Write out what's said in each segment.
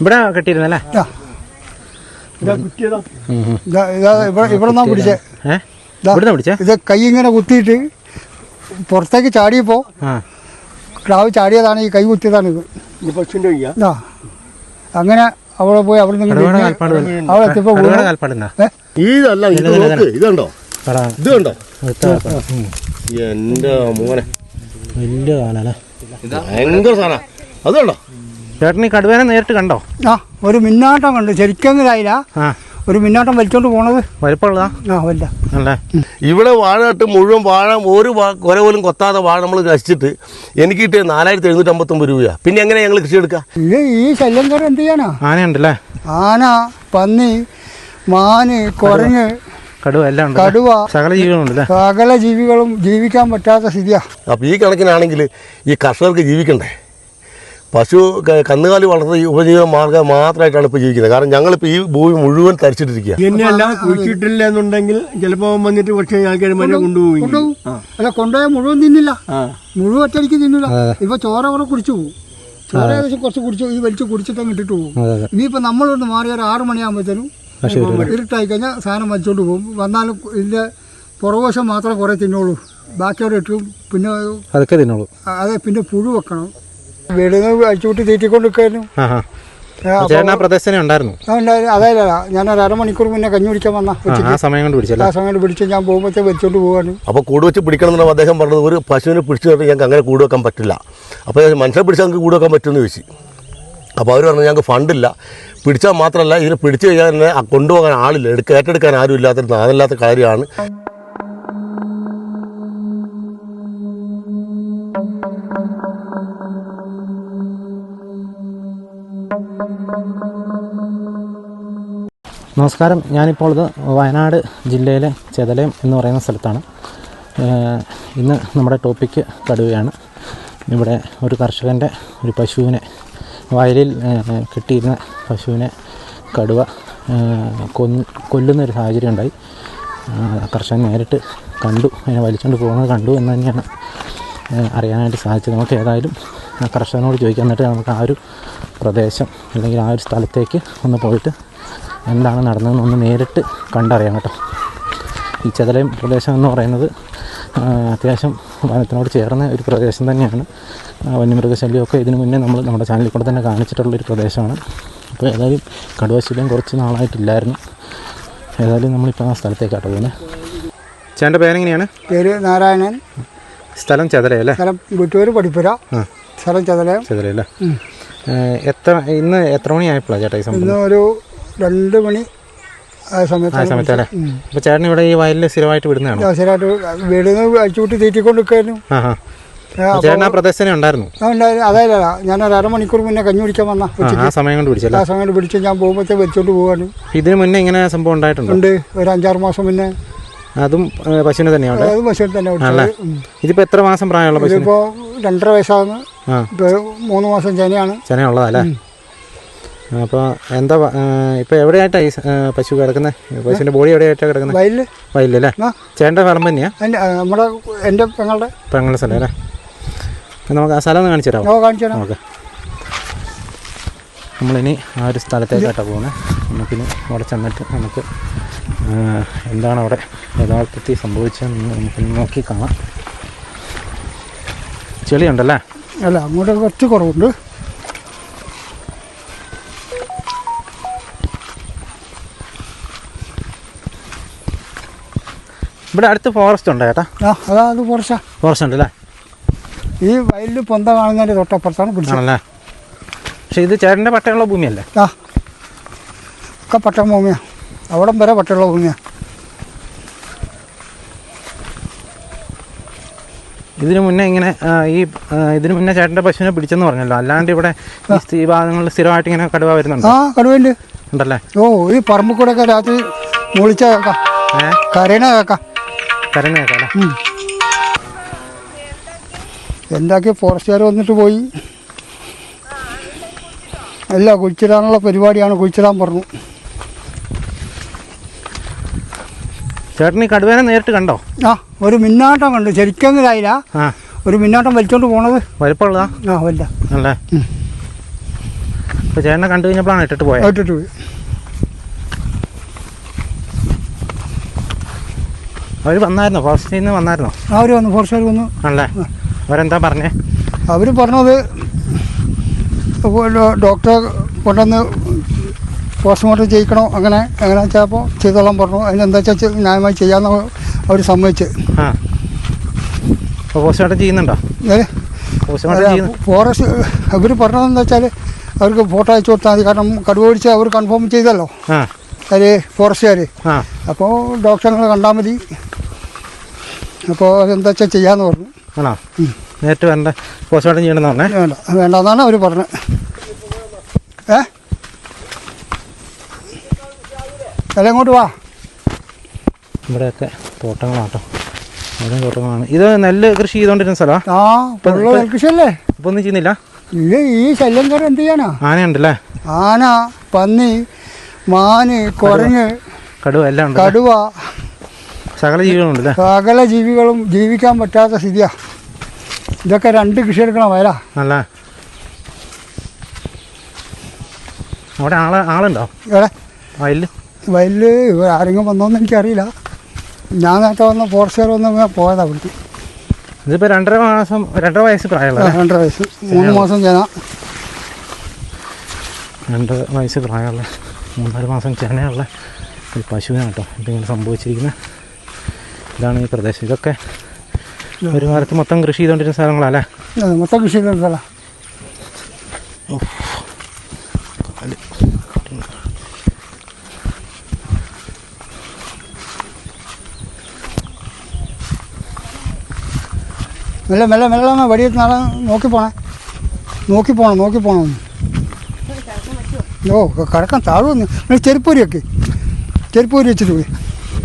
ഇവിടെ കെട്ടിയിരുന്നല്ലേ? ഇവിടെ നിന്നാ പിടിച്ചേ. ഇതാ. ഇവിടുന്ന് പിടിച്ചേ? ഇത് കൈ ഇങ്ങനെ കുത്തിയിട്ട് പുറത്തേക്ക് ചാടിയപ്പോ ക്ലാവ് ചാടിയതാണ് ഈ കൈ കുത്തിയതാണ് ഇത്. അങ്ങനെ അവിടെ പോയി അവിടെ നിന്ന് അവിടെ? ഇതല്ല നോക്ക് ഇതുണ്ടോ. എന്റെ മോനെ. വലിയ ഭയങ്കര സാധന. അതുണ്ടോ? കണ്ടോ ചേട്ടൻ ഈ കടുവേനെ നേരിട്ട് കണ്ടോ? ആ ഒരു മിന്നാട്ടം കണ്ടു. ശരിക്കും ആ. ഒരു മിന്നാട്ടം വലിച്ചോണ്ട് പോണത്. വലിപ്പമുള്ളതാ? ആ വല്ല അല്ലേ? ഇവിടെ വാഴ നട്ട് മുഴുവൻ വാഴ ഒരു കൊല കുര പോലും കൊത്താതെ വാഴ നമ്മൾ നശിച്ചിട്ട് എനിക്ക് കിട്ടിയ നാലായിരത്തി എഴുന്നൂറ്റി അമ്പത്തൊമ്പത് രൂപയാ. പിന്നെ എങ്ങനെ ഞങ്ങൾ കൃഷി എടുക്കുക ഇത് ഈ ശല്യം കയറി എന്ത് ചെയ്യാനാ? ആനയുണ്ടല്ലേ? ആന പന്നി മാന് കുരങ്ങ് കടുവ എല്ലാം ഉണ്ട് കടുവ സകല ജീവികളുണ്ടല്ലേ സകല ജീവികളും ജീവിക്കാൻ പറ്റാത്ത സ്ഥിതിയാ. അപ്പോൾ ഈ കണക്കിനാണെങ്കിൽ ഈ കർഷകർക്ക് ജീവിക്കണ്ടേ? പശു കന്നുകാലി വളർത്തുന്ന ഉപജീവന മാർഗം മാത്രമായിട്ടാണ് ഇപ്പോൾ ജീവിക്കുന്നത്. കാരണം ഞങ്ങളിപ്പോൾ ഈ ഭൂമി മുഴുവൻ തരിച്ചിട്ടിരിക്കുക എന്നെല്ലാം കുഴിച്ചിട്ടില്ല എന്നുണ്ടെങ്കിൽ ചിലപ്പോ വന്നിട്ട് പക്ഷേ ആൾക്കാർ മരം കൊണ്ടുപോയി കൊണ്ടുപോകും. അല്ല കൊണ്ടുപോയാൽ മുഴുവൻ തിന്നില്ല. മുഴുവൻ ഒറ്റയടിക്ക് തിന്നില്ല. ഇപ്പൊ ചോര കൂടെ കുടിച്ചു പോകും. ചോര ഏകദേശം കുറച്ച് കുടിച്ചു ഈ വലിച്ചു കുടിച്ചിട്ട് അങ്ങ് ഇട്ടിട്ട് പോകും. അതെ അതെ. ഇനിയിപ്പോ നമ്മളൊന്ന് മാറി ഒരു ആറ് മണിയാകുമ്പോഴത്തേനും ഇരുട്ടായി കഴിഞ്ഞാൽ സാധനം വലിച്ചോണ്ട് പോകും. വന്നാലും ഇതിന്റെ പുറകോശം മാത്രമേ കുറേ തിന്നോളൂ. ബാക്കിയോടെ ഇട്ടും പിന്നെ അതൊക്കെ തിന്നോളൂ. അതെ പിന്നെ പുഴു വെക്കണം. വീടിന് അഴിച്ചുവിട്ട് തീറ്റിക്കൊണ്ട് നിൽക്കായിരുന്നു ആ. ആ ചേട്ടൻ ആ പ്രദേശനെ ഉണ്ടായിരുന്നു? അതായത് ഞാൻ ഒരു അരമണിക്കൂർ മുന്നേ കഞ്ഞി പിടിക്കാൻ വന്ന ആ ആ സമയം കൊണ്ട് പിടിച്ചു ആ സമയം പിടിച്ച് ഞാൻ പോകുമ്പോഴത്തേ വെച്ചോണ്ട് പോവാണ്. അപ്പോൾ കൂട് വെച്ച് പിടിക്കണം എന്നാണ് അദ്ദേഹം പറഞ്ഞത്. ഒരു പശുവിനെ പിടിച്ചു കഴിഞ്ഞാൽ ഞങ്ങൾക്ക് അങ്ങനെ കൂട് വെക്കാൻ പറ്റില്ല. അപ്പോൾ ഞാൻ മനുഷ്യനെ പിടിച്ചാൽ ഞങ്ങൾക്ക് കൂട് വെക്കാൻ പറ്റുമെന്ന് ചോദിച്ചു. അപ്പോൾ അവർ പറഞ്ഞു ഞങ്ങൾക്ക് ഫണ്ടില്ല. പിടിച്ചാൽ മാത്രമല്ല ഇതിനെ പിടിച്ചു കഴിഞ്ഞാൽ തന്നെ കൊണ്ടുപോകാൻ ആളില്ല. എടുക്ക ഏറ്റെടുക്കാൻ ആരും ഇല്ലാത്ത നാദല്ലാത്ത കാര്യമാണ്. നമസ്കാരം. ഞാനിപ്പോൾ ഇത് വയനാട് ജില്ലയിലെ ചെതലയം എന്ന് പറയുന്ന സ്ഥലത്താണ്. ഇന്ന് നമ്മുടെ ടോപ്പിക്ക് കടുവയാണ് ഇവിടെ ഒരു കർഷകന്റെ ഒരു പശുവിനെ വയലിൽ കിട്ടിയിരുന്ന പശുവിനെ കടുവ കൊന്ന് കൊല്ലുന്നൊരു സാഹചര്യം ഉണ്ടായി. കർഷകൻ നേരിട്ട് കണ്ടു അതിനെ വലിച്ചുകൊണ്ട് പോകുന്നത് കണ്ടു എന്ന് തന്നെയാണ് അറിയാനായിട്ട് സാധിച്ചത്. നമുക്ക് ഏതായാലും കർഷകനോട് ചോദിക്കാൻ എന്നിട്ട് നമുക്ക് ആ ഒരു പ്രദേശം അല്ലെങ്കിൽ ആ ഒരു സ്ഥലത്തേക്ക് ഒന്ന് പോയിട്ട് എന്താണ് നടന്നതെന്ന് ഒന്ന് നേരിട്ട് കണ്ടറിയാം കേട്ടോ. ഈ ചെതലയം പ്രദേശം എന്ന് പറയുന്നത് അത്യാവശ്യം വനത്തിനോട് ചേർന്ന ഒരു പ്രദേശം തന്നെയാണ്. വന്യമൃഗശല്യമൊക്കെ ഇതിനു മുന്നേ നമ്മൾ നമ്മുടെ ചാനലിൽ കൂടെ തന്നെ കാണിച്ചിട്ടുള്ളൊരു പ്രദേശമാണ്. അപ്പോൾ ഏതായാലും കടുവശല്യം കുറച്ച് നാളായിട്ടില്ലായിരുന്നു. ഏതായാലും നമ്മളിപ്പോൾ ആ സ്ഥലത്തേക്കാട്ടോ പോകുന്നത്. ചേട്ടന്റെ പേരെങ്ങനെയാണ്? പേര് നാരായണൻ. സ്ഥലം ചെതലയല്ലേ സ്ഥലം വീട്ടുപേര് പഠിപ്പുര സ്ഥലം ചതലയം. ചെതലയല്ലേ എത്ര ഇന്ന് എത്ര മണിയായപ്പോഴാണ് ചേട്ടാ ഈ സംഭവം? ഇന്ന് ഒരു രണ്ട് മണി ആ ആ സമയത്തല്ലേ അപ്പോൾ ചേട്ടൻ ഇവിടെ ഈ വയലിൽ സ്ഥിരമായിട്ട് വിടുന്നതാണ്? അവസരമായിട്ട് വീടിന് അഴിച്ചുവിട്ട് തീറ്റിക്കൊണ്ട് നിൽക്കായിരുന്നു ആ. ആ ചേട്ടൻ ആ പ്രദേശനെ ഉണ്ടായിരുന്നു? അതായത് ഞാൻ ഒരു അരമണിക്കൂർ മുന്നേ കഞ്ഞി കുടിക്കാൻ വന്ന ആ, ആ സമയം കൊണ്ട് പിടിച്ചല്ലേ ആ സമയം പിടിച്ച് ഞാൻ പോകുമ്പോഴത്തെ വലിച്ചോണ്ട് പോവാണ്. ഇതിന് മുന്നേ ഇങ്ങനെ സംഭവം ഉണ്ടായിട്ടുണ്ട്? ഉണ്ട്. ഒരു അഞ്ചാറ് മാസം മുന്നേ. അതും പശുവിനെ തന്നെയാണ് അതും പശുവിനെ തന്നെ ഇതിപ്പോ എത്ര മാസം പ്രായമുള്ള പശു ഇതിപ്പോ രണ്ടര വയസ്സാകുന്നു മൂന്ന് മാസം ചെനയാണ് ചെന ഉള്ളതല്ലേ അപ്പോൾ എന്താ ഇപ്പോൾ എവിടെയായിട്ടാ ഈ പശു കിടക്കുന്നത് പശുവിന്റെ ബോഡി എവിടെയായിട്ടാ കിടക്കുന്നത് വയലിൽ. വയലല്ലേ. ചേട്ടന്റെ പറമ്പ് തന്നെയാ? നമ്മുടെ എന്റെ പെങ്ങളുടെ. പെങ്ങളുടെ സ്ഥലം അല്ലേ? നമുക്ക് ആ സ്ഥലം ഒന്ന് കാണിച്ചു തരാമോ കാണിച്ചു തരാം. ഓക്കെ. നമ്മളിനി ആ ഒരു സ്ഥലത്തേക്കാട്ടോ പോകുന്നത് നമുക്കിനി അവിടെ ചെന്നിട്ട് നമുക്ക് എന്താണ് അവിടെ യഥാർത്ഥത്തിൽ സംഭവിച്ചതെന്ന് നമുക്കിനി നോക്കി കാണാം. ചെളിയുണ്ടല്ലേ? അല്ല അങ്ങോട്ട് കുറച്ച് കുറവുണ്ട്. ഇവിടെ അടുത്ത് ഫോറസ്റ്റ് ഉണ്ട് ചേട്ടാ ആ അതാ അത് കുറച്ചാ ഫോറസ്റ്റ് ഉണ്ടല്ലേ ഈ വയലിൽ പൊന്ത കാണുന്നതിന്റെ തൊട്ടപ്പുറത്താണ് പിടിച്ചത്. ആണല്ലേ? പക്ഷെ ഇത് ചേട്ടന്റെ പട്ടയുള്ള ഭൂമിയല്ലേ? ആ. ഒക്കെ പട്ടം ഭൂമിയാ. അവിടം വരെ പട്ടയുള്ള ഭൂമിയാ. ഇതിനു മുന്നേ ഇങ്ങനെ ആ, ഈ ആ, ഇതിനു മുന്നേ ചേട്ടന്റെ പശുവിനെ പിടിച്ചെന്ന് പറഞ്ഞല്ലോ. അല്ലാണ്ട് ഇവിടെ ഈ ഭാഗങ്ങൾ ഭാഗങ്ങളിൽ സ്ഥിരമായിട്ട് ഇങ്ങനെ കടുവ വരുന്നുണ്ട്? ആ കടുവയുണ്ട്. ഉണ്ടല്ലേ? ഓ ഈ പറമ്പിൽ കൂടെ ഒക്കെ രാത്രി മുളിച്ച കേക്കാം. ഏ? കരയണ കേക്കാം. ഉം. എന്താക്കി ഫോറസ്റ്റുകാർ വന്നിട്ട് പോയി? അല്ല കുഴിച്ചിടാനുള്ള പരിപാടിയാണ് കുഴിച്ചിടാൻ പറഞ്ഞു. ചേട്ടൻ ഈ കടുവേനെ നേരിട്ട് കണ്ടോ? ആ ഒരു മിന്നാട്ടം കണ്ടു. ശരിക്കും ആ. ഒരു മിന്നാട്ടം വലിച്ചോണ്ട് പോണത്. വലുപ്പമുള്ളതാ? ആ വല്ല അല്ലേ? ചേട്ടനെ കണ്ടു കഴിഞ്ഞപ്പോഴാണ് ഇട്ടിട്ട് പോയത് ഇട്ടിട്ട് പോയി. അവർ വന്നായിരുന്നോ? ഫോറസ്റ്റിൽ നിന്ന് വന്നായിരുന്നോ? അവർ വന്നു ഫോറസ്റ്റുകാർ വന്നു. ആണല്ലേ? അവരെന്താ പറഞ്ഞേ? അവർ പറഞ്ഞത് ഡോക്ടർ ഡോക്ടറെ കൊണ്ടുവന്ന് പോസ്റ്റ്മോർട്ടം ചെയ്യിക്കണോ അങ്ങനെ അങ്ങനെ വെച്ചപ്പോൾ ചെയ്തോളാൻ പറഞ്ഞു. അതിനെന്താ വെച്ചാൽ ന്യായമായി ചെയ്യാമെന്ന് അവർ സമ്മതിച്ച്. പോസ്റ്റ്മോർട്ടം ചെയ്യുന്നുണ്ടോ? ചെയ്യുന്നു. ഫോറസ്റ്റ് ഇവർ പറഞ്ഞതെന്ന് വെച്ചാൽ അവർക്ക് ഫോട്ടോ അയച്ചു കൊടുത്താൽ മതി. കാരണം കടുവ പിടിച്ച് അവർ കൺഫേം ചെയ്തല്ലോ. അവർ ഫോറസ്റ്റുകാർ അപ്പോൾ ഡോക്ടറെ കണ്ടാൽ മതി. അപ്പോൾ എന്താ വെച്ചാൽ ചെയ്യാമെന്ന് പറഞ്ഞു. ആണോ? നേരിട്ട് വേണ്ട പോസ്റ്റ്മോർട്ടം ചെയ്യണമെന്ന് പറഞ്ഞേ? വേണ്ട. വേണ്ടെന്നാണ് അവർ പറഞ്ഞത് ഏ? അല്ല ഇങ്ങോട്ട് വാ. ഇവിടെയൊക്കെ തോട്ടങ്ങളാട്ടോ. ഇവിടെ തോട്ടങ്ങളാണ്. ഇത് നെല്ല് കൃഷി ചെയ്തോണ്ടിരുന്ന സ്ഥലമാണ് ആ ഇപ്പൊ നെൽകൃഷിയല്ലേ? ഒന്നും ചെയ്യുന്നില്ല? ഇത് ഈ ശല്യം കയറി എന്ത് ചെയ്യാനാ? ആനയുണ്ടല്ലേ? ആന പന്നി മാന് കുരങ്ങ് കടുവ എല്ലാം ഉണ്ട് കടുവ സകല ജീവികളുണ്ടല്ലേ സകല ജീവികളും ജീവിക്കാൻ പറ്റാത്ത സ്ഥിതിയാ. ഇതൊക്കെ രണ്ട് കൃഷി എടുക്കണം വയല. അല്ല? അവിടെ ആളെ ആളുണ്ടോ? ഇവിടെ വയലിൽ വയലിൽ ഇവർ ആരെങ്കിലും വന്നോന്ന് എനിക്കറിയില്ല. ഞാൻ നേരത്തെ വന്ന ഫോറസ്റ്റുകാർ വന്ന് പോയതാ അവിടേക്ക് ഇതിപ്പോ രണ്ടര മാസം രണ്ടര വയസ്സ് പ്രായമുള്ള രണ്ടര വയസ്സ്. മൂന്ന് മാസം ചേന. രണ്ടര വയസ്സ് പ്രായമുള്ള മൂന്നര മാസം ചേനയുള്ള ഒരു പശുവിനാണ് കേട്ടോ ഇതിങ്ങനെ സംഭവിച്ചിരിക്കുന്നത് ഇതാണ് ഈ പ്രദേശം. ഇതൊക്കെ ഒരു കാലത്ത് മൊത്തം കൃഷി ചെയ്തുകൊണ്ടിരുന്ന സ്ഥലങ്ങളല്ലേ മൊത്തം കൃഷി ചെയ്ത സ്ഥലം. മെല്ലെ മെല്ലെ മെല്ലെ വെടിയെത്ത് നാളെ നോക്കി പോണേ. നോക്കി പോണം നോക്കി പോണം. ഓ കിടക്കാൻ താഴെ ചെരുപ്പൂരിയൊക്കെ. ചെരുപ്പൂരി വെച്ചിട്ട് പോയി.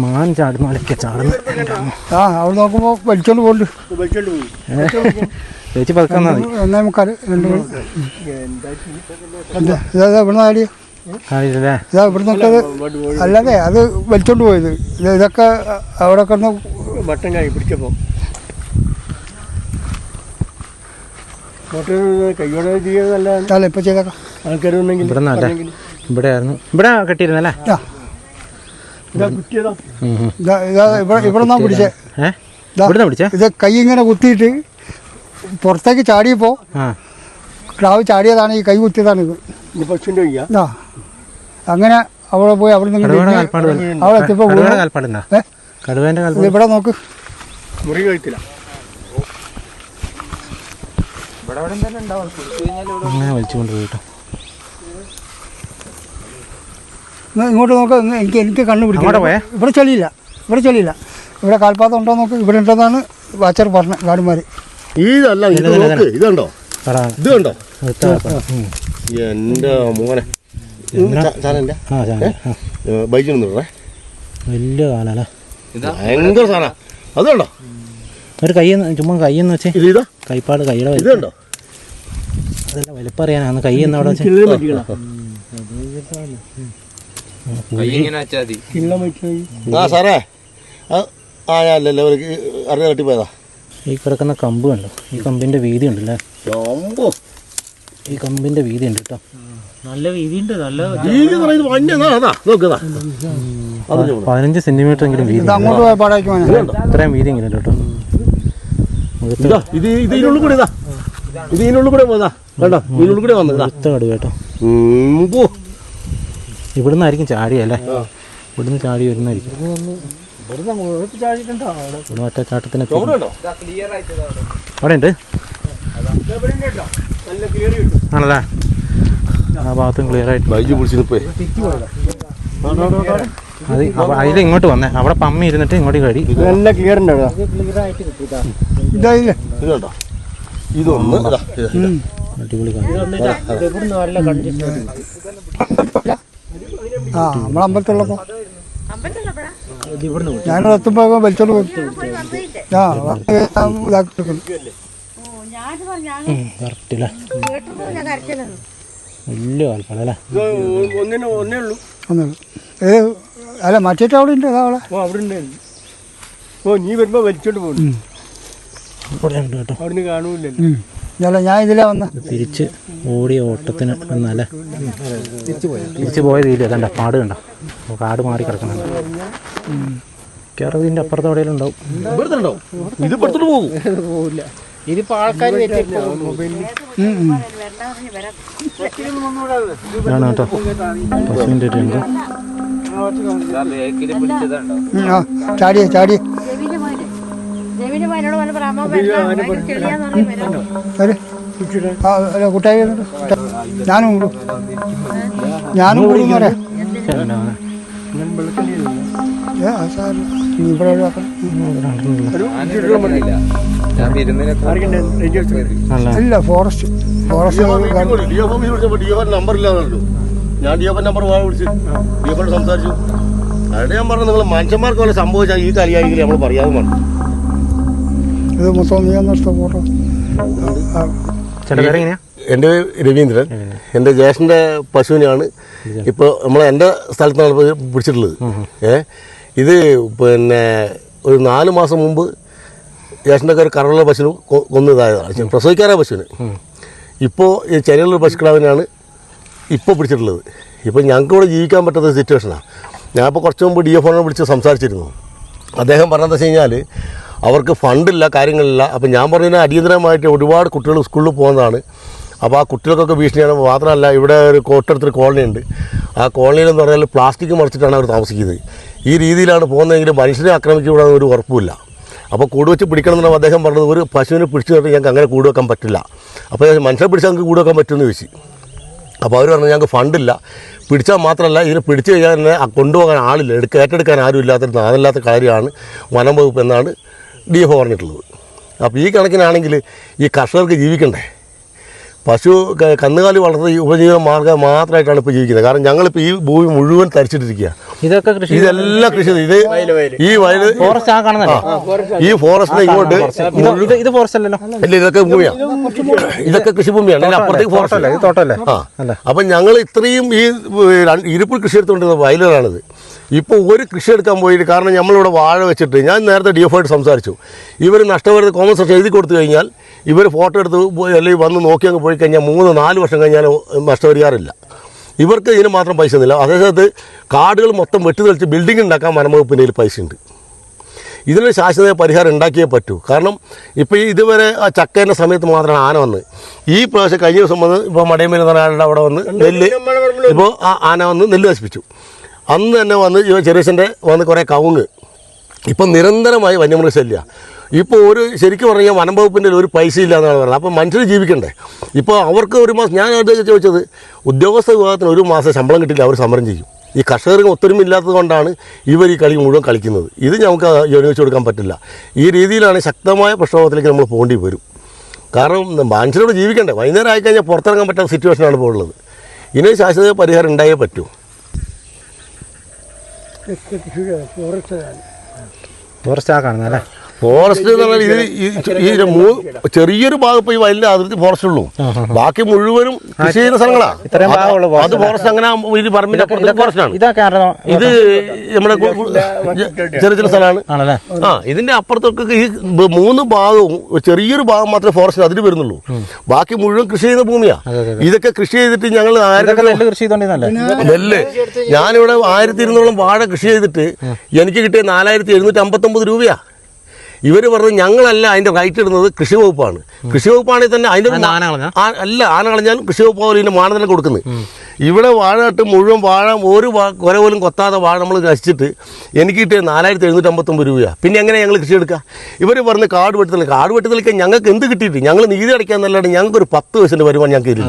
മാൻ ചാടുന്ന പോലെയൊക്കെ ചാടുന്നു. ആ അവിടെ നോക്കുമ്പോൾ വലിച്ചോണ്ട് പോകുന്നുണ്ട് ചേച്ചി പതുക്കാൻ മതി. ഒന്നേ മുക്കാൽ രണ്ട് മണി എന്താ ഇതാ ഇവിടുന്ന് ആടി കാണില്ലേ ഇതാ ഇവിടുന്ന് ഇട്ടത്. അല്ലാതെ അത് വലിച്ചോണ്ട് പോയത്. ഇത് ഇതൊക്കെ അവിടെ കിടന്ന് വട്ടം കായി പിടിച്ചപ്പോ. മോട്ടോർ കൈയോടെ ഇപ്പം ചെയ്തേക്കാം. ഇവിടെ ആയിരുന്നു ഇവിടെ കെട്ടിയിരുന്നല്ലേ ആ ഇതാ കുറ്റിയതാ ഉം, ഉം. ഇതാ ഇതാ ഇവിടെ പിടിച്ചേ. ഇതാ. ഇവിടുന്ന് പിടിച്ചേ? ഇത് കൈ ഇങ്ങനെ കുത്തിയിട്ട് പുറത്തേക്ക് ചാടിയപ്പോ ആ. ക്ലാവ് ചാടിയതാണ് ഈ കൈ കുത്തിയതാണ് ഇത്. അങ്ങനെ അവിടെ പോയി അവിടെ. അവിടെ ഇവിടെ നോക്ക്. മുറി അങ്ങനെ വലിച്ചുകൊണ്ട് പോയി കേട്ടോ ഇങ്ങ് ഇങ്ങോട്ട് നോക്ക്. എനിക്ക് എനിക്ക് കണ്ണു പിടിക്കും? ഇവിടെ ചെളിയില്ല. ഇവിടെ ചെളിയില്ല. ഇവിടെ കാൽപാതം ഉണ്ടോ നോക്ക്. ഇവിടെ ഉണ്ടെന്നാണ് വാച്ചർ പറഞ്ഞത് ഗാർഡുമാർ ഇതല്ല ഇത് നോക്ക്. ഇതുണ്ടോ? ഇത് കണ്ടോ? മോനെ. വലിയ ഭയങ്കര സാധന. ഒരു കൈ ചുമ്മാ കൈയെന്ന് വെച്ചേ. ഇതാ കൈപ്പാട് കൈയുടെ ഇത് കണ്ടോ? അതല്ല വലിപ്പറിയാനാണ് കൈ എന്നവിടെ വെച്ചേ. ആ സാറേ. ആ അറിയാൻ തട്ടിപ്പോയതാ ഈ കിടക്കുന്ന കമ്പ് കണ്ടോ? ഈ കമ്പിന്റെ വീതി ഉണ്ടല്ലേ? ഈ കമ്പിന്റെ വീതി ഉണ്ട് കേട്ടോ. നല്ല വീതി ഉണ്ട് നല്ല. പതിനഞ്ച് സെന്റിമീറ്റർ എങ്കിലും വീതി ഇത്രയും വീതി എങ്കിലും കേട്ടോ. ഇതാ ഇത് ഇത് ഇതിനുള്ളിൽ കൂടെ ഇതാ. ഇത് ഇതിനുള്ളിൽ കൂടെ ഇതിനുള്ളിൽ വന്നതാ. കേട്ടോ. ഇവിടുന്ന് ആയിരിക്കും ചാടിയല്ലേ ഇവിടുന്ന് ചാടി വരുന്നതായിരിക്കും. ഇവിടെ ഒറ്റ ചാട്ടത്തിന് എത്തി. കണ്ടോ അവിടെ ഉണ്ട് നല്ല ക്ലിയർ കിട്ടും. ആണല്ലേ? ആ ഭാഗത്തും ക്ലിയർ ആയിട്ട്. ബൈജു അത് അതിൽ ഇങ്ങോട്ട് വന്നേ. അവിടെ പമ്മി ഇരുന്നിട്ട് ഇങ്ങോട്ട് കടി നല്ല ക്ലിയർ കണ്ടോ? ഇതൊന്ന് ഇതാ ഇത്. അടിപൊളി ആ നമ്മളെ അമ്പലത്തിലുള്ളപ്പോൾ ഞാൻ എത്തുമ്പോ വലിച്ചോണ്ട് പോകും ആ ഇതാക്കി അല്ലേ വലിയ മറ്റേറ്റ് അവിടെ ഉണ്ട് അവളെ അവിടെ? ഓ അവിടെ ഉണ്ടായിരുന്നു ഓ നീ വരുമ്പോ വലിച്ചോണ്ട് പോകുന്നു അവിടെ ഉണ്ട് കേട്ടോ. അവിടുന്ന് കാണൂലല്ലോ ഞാൻ ഇതിലെ വന്ന തിരിച്ച് ഓടിയ ഓട്ടത്തിന് വന്നാലേ? തിരിച്ച് പോയത് ഇല്ല അതണ്ട പാട് കണ്ട? കാട് മാറി കിടക്കുന്നുണ്ട്. മിക്കവാറും ഇതിന്റെ അപ്പുറത്ത് എവിടെയെങ്കിലും ഉണ്ടാവും. ഇത് ഇപ്പുറത്തോട്ട് പോകും. ആൾക്കാർ കേട്ടോ. പശുവിന്റെ ആ ചാടിയേ ചാടിയേ ജമീന് മോനോട് വന്ന് പറയാൻ ചെളിയാന്ന് പറഞ്ഞ് വരാൻ വരെ ആ അല്ല കുട്ടായി. ഞാനും കൂടും ഞാനും കൂടും എന്ന് പറയാം ഫോറസ്റ്റ് ഫോറസ്റ്റ് ഞാൻ ഡി നമ്പർ വിളിച്ച് ഡി എഫോട് സംസാരിച്ചു അവിടെ ഞാൻ പറഞ്ഞു നിങ്ങൾ മനുഷ്യന്മാർക്ക് പോലെ സംഭവിച്ചാൽ ഈ കളിയായെങ്കിൽ നമ്മൾ പറയാതെ പറഞ്ഞു ഇത് മൊത്തം നീ നഷ്ട ഫോട്ടോ ചില പേര് എന്റെ രവീന്ദ്രൻ. എന്റെ ജേഷന്റെ പശുവിനെയാണ് ഇപ്പോൾ നമ്മൾ എന്റെ സ്ഥലത്താണ് പിടിച്ചിട്ടുള്ളത്. ഏ? ഇത് പിന്നെ ഒരു നാല് മാസം മുമ്പ് ജ്യേഷ്ഠന്റെ ഒരു കറവുള്ള പശുവിന് കൊന്നതായതാണ് പ്രസവിക്കാറായ പശുവിന്. ഇപ്പോൾ ഈ ചെറിയുള്ള പശുക്കളാവിനാണ് ഇപ്പോൾ പിടിച്ചിട്ടുള്ളത്. ഇപ്പോൾ ഞങ്ങൾക്ക് ഇവിടെ ജീവിക്കാൻ പറ്റാത്ത സിറ്റുവേഷനാണ്. ഞാൻ ഇപ്പോൾ കുറച്ച് മുമ്പ് ഡി എഫ് ഓണെ വിളിച്ച് സംസാരിച്ചിരുന്നു. അദ്ദേഹം പറഞ്ഞതെന്ന് വെച്ച് കഴിഞ്ഞാൽ അവർക്ക് ഫണ്ടില്ല കാര്യങ്ങളില്ല. അപ്പോൾ ഞാൻ പറഞ്ഞതിന് അടിയന്തരമായിട്ട് ഒരുപാട് കുട്ടികൾ സ്കൂളിൽ പോകുന്നതാണ്. അപ്പോൾ ആ കുട്ടികൾക്കൊക്കെ ഭീഷണിയാണ്. മാത്രമല്ല ഇവിടെ ഒരു കോട്ടടുത്തൊരു കോളനി ഉണ്ട്. ആ കോളനിയിൽ എന്ന് പറഞ്ഞാൽ പ്ലാസ്റ്റിക് മറിച്ചിട്ടാണ് അവർ താമസിക്കുന്നത്. ഈ രീതിയിലാണ് പോകുന്നതെങ്കിൽ മനുഷ്യരെ ആക്രമിക്കപ്പെടാൻ ഒരു ഉറപ്പുമില്ല. അപ്പോൾ കൂട് വെച്ച് പിടിക്കണം എന്നുള്ള അദ്ദേഹം പറഞ്ഞത്. ഒരു പശുവിനെ പിടിച്ചു കഴിഞ്ഞാൽ ഞങ്ങൾക്ക് അങ്ങനെ കൂട് വെക്കാൻ പറ്റില്ല അപ്പോൾ മനുഷ്യനെ പിടിച്ചാൽ ഞങ്ങൾക്ക് കൂട് വെക്കാൻ പറ്റുമെന്ന് ചോദിച്ചു. അപ്പോൾ അവർ പറഞ്ഞു ഞങ്ങൾക്ക് ഫണ്ടില്ല. പിടിച്ചാൽ മാത്രമല്ല ഇതിനെ പിടിച്ചു കഴിഞ്ഞാൽ തന്നെ കൊണ്ടുപോകാൻ ആളില്ല. എടുക്ക ഏറ്റെടുക്കാൻ ആരും ഇല്ലാത്തൊരു നാദല്ലാത്ത കാര്യമാണ് വനം വകുപ്പ് എന്നാണ് ഡി എഫ് പറഞ്ഞിട്ടുള്ളത് അപ്പോൾ ഈ കണക്കിനാണെങ്കിൽ ഈ കർഷകർക്ക് ജീവിക്കണ്ടേ? പശു കന്നുകാലി വളർത്തി ഉപജീവന മാർഗം മാത്രമായിട്ടാണ് ഇപ്പോൾ ജീവിക്കുന്നത്. കാരണം ഞങ്ങളിപ്പോൾ ഈ ഭൂമി മുഴുവൻ തരിച്ചിട്ടിരിക്കുക. ഇതൊക്കെ കൃഷി ഇതെല്ലാം കൃഷി ഇത് ഈ വയൽ ഫോറസ്റ്റ് ആ കാണുന്നല്ലേ ഈ ഫോറസ്റ്റിനെ ഇങ്ങോട്ട് ഇത് ഫോറസ്റ്റ് അല്ലല്ലോ. ഇല്ല ഇതൊക്കെ ഭൂമിയാണ് ഇതൊക്കെ കൃഷിഭൂമിയാണ്. അല്ലെങ്കിൽ അപ്പുറത്തേക്ക് ഫോറസ്റ്റ് അല്ലേ ഇത് തോട്ടമല്ലേ? ആ. അല്ലേ? അപ്പം ഞങ്ങൾ ഇത്രയും ഈ ഇരുപ്പ് ഇരുപ്പിൽ കൃഷി എടുത്തുകൊണ്ടിരുന്ന വയലുകളാണിത്. ഇപ്പോൾ ഒരു കൃഷി എടുക്കാൻ പോയിട്ട് കാരണം നമ്മളിവിടെ വാഴ വെച്ചിട്ട് ഞാൻ നേരത്തെ ഡി എഫ് ആയിട്ട് സംസാരിച്ചു. ഇവർ നഷ്ടപരിധി കോമൺ സെക്ഷൻ എഴുതി കൊടുത്തു കഴിഞ്ഞാൽ ഇവർ ഫോട്ടോ എടുത്ത് പോയി അല്ലെങ്കിൽ വന്ന് നോക്കി അങ്ങ് പോയി കഴിഞ്ഞാൽ മൂന്ന് നാല് വർഷം കഴിഞ്ഞാൽ നഷ്ടപരിഹാരമില്ല. ഇവർക്ക് ഇതിന് മാത്രം പൈസ ഒന്നുമില്ല. അതേസമയത്ത് കാടുകൾ മൊത്തം വെട്ടി തെളിച്ച് ബിൽഡിംഗ് ഉണ്ടാക്കാൻ വനംവകുപ്പിന്റെ കയ്യിൽ പൈസ ഉണ്ട്. ഇതിനൊരു ശാശ്വത പരിഹാരം ഉണ്ടാക്കിയേ പറ്റൂ. കാരണം ഇപ്പോൾ ഈ ഇതുവരെ ആ ചക്കേന്റെ സമയത്ത് മാത്രമാണ് ആന വന്ന്. ഈ പ്രാവശ്യം കഴിഞ്ഞ ദിവസം വന്ന് ഇപ്പോൾ ആളുടെ അവിടെ വന്ന് നെല്ല് ഇപ്പോൾ ആ ആന വന്ന് നെല്ല് നശിപ്പിച്ചു. അന്ന് തന്നെ വന്ന് ചെറിയച്ഛന്റെ വന്ന് കുറേ കവുങ്ങ്. ഇപ്പം നിരന്തരമായി വന്യമൃഗശല്യ ഇപ്പോൾ ഒരു ശരിക്കും പറഞ്ഞാൽ വനം വകുപ്പിന്റെ ഒരു പൈസ ഇല്ല എന്നാണ് പറയുന്നത്. അപ്പോൾ മനുഷ്യർ ജീവിക്കണ്ടേ? ഇപ്പോൾ അവർക്ക് ഒരു മാസം ഞാൻ അത് ചോദിച്ചത് ഉദ്യോഗസ്ഥ വിഭാഗത്തിന് ഒരു മാസം ശമ്പളം കിട്ടില്ല അവർ സമരം ചെയ്യും. ഈ കർഷകർക്ക് ഒത്തൊരുമ ഇല്ലാത്തത് കൊണ്ടാണ് ഇവർ ഈ കളി മുഴുവൻ കളിക്കുന്നത്. ഇത് നമുക്ക് യോജിച്ചു കൊടുക്കാൻ പറ്റില്ല. ഈ രീതിയിലാണ് ശക്തമായ പ്രക്ഷോഭത്തിലേക്ക് നമ്മൾ പോകേണ്ടി വരും. കാരണം മനുഷ്യരോട് ജീവിക്കണ്ടേ? വൈകുന്നേരം ആയിക്കഴിഞ്ഞാൽ പുറത്തിറങ്ങാൻ പറ്റാത്ത സിറ്റുവേഷനാണ് ഇപ്പോൾ ഉള്ളത്. ഇനി ശാശ്വത പരിഹാരം ഉണ്ടായേ പറ്റൂ. ഫോറസ്റ്റ് ആ കാണുന്നല്ലേ ഫോറസ്റ്റ് എന്ന് പറഞ്ഞാൽ ഇത് ഈ- ചെറിയൊരു ഭാഗം ഇപ്പോൾ ഈ വയലിന്റെ അതിർത്തി ഫോറസ്റ്റ് ഉള്ളൂ. ബാക്കി മുഴുവനും കൃഷി ചെയ്യുന്ന സ്ഥലങ്ങളാണ് അത് ഫോറസ്റ്റ് അങ്ങനെ പറമ്പിന്റെ അപ്പുറത്ത് ഫോറസ്റ്റാണ് ഇത് നമ്മുടെ ചെറിയ ചെറിയ സ്ഥലമാണ്. ആണല്ലേ? ആ ഇതിന്റെ അപ്പുറത്തൊക്കെ ഈ മൂന്ന് ഭാഗവും ചെറിയൊരു ഭാഗം മാത്രമേ ഫോറസ്റ്റ് അതിന് വരുന്നുള്ളൂ. ബാക്കി മുഴുവൻ കൃഷി ചെയ്യുന്ന ഭൂമിയാ. ഇതൊക്കെ കൃഷി ചെയ്തിട്ട് ഞങ്ങൾ നെല്ല് ഞാനിവിടെ ആയിരത്തി ഇരുന്നൂറോളം വാഴ കൃഷി ചെയ്തിട്ട് എനിക്ക് കിട്ടിയ നാലായിരത്തി എഴുന്നൂറ്റി അമ്പത്തൊമ്പത് രൂപയാ. ഇവർ പറഞ്ഞു ഞങ്ങളല്ല അതിന്റെ റൈറ്റ് ഇടുന്നത് കൃഷി വകുപ്പാണ്. കൃഷി വകുപ്പാണെങ്കിൽ തന്നെ അതിന്റെ ഒരു അത് ആന കളഞ്ഞാ? ആ- അല്ല ആന കളഞ്ഞാലും കൃഷി വകുപ്പ് പോലും ഇതിന്റെ മാനദണ്ഡം കൊടുക്കുന്നത്. ഇവിടെ വാഴ നട്ട് മുഴുവൻ വാഴ ഒരു കുര പോലും കൊത്താതെ വാഴ നമ്മൾ നശിച്ചിട്ട് എനിക്ക് കിട്ടിയ നാലായിരത്തി എഴുന്നൂറ്റി അമ്പത്തൊമ്പത് രൂപയാണ് പിന്നെ എങ്ങനെ ഞങ്ങൾ കൃഷി എടുക്കുക ഇവർ പറഞ്ഞ് കാട് വെട്ടി തെളിക്കുക കാട് വെട്ടി തെളിക്കാൻ ഞങ്ങൾക്ക് എന്ത് കിട്ടിയിട്ട്? ഞങ്ങൾ നീതി നല്ലതാണ്. ഞങ്ങൾക്ക് ഒരു പത്ത് പൈസന്റെ വരുമാനം ഞങ്ങൾക്ക് ഇല്ല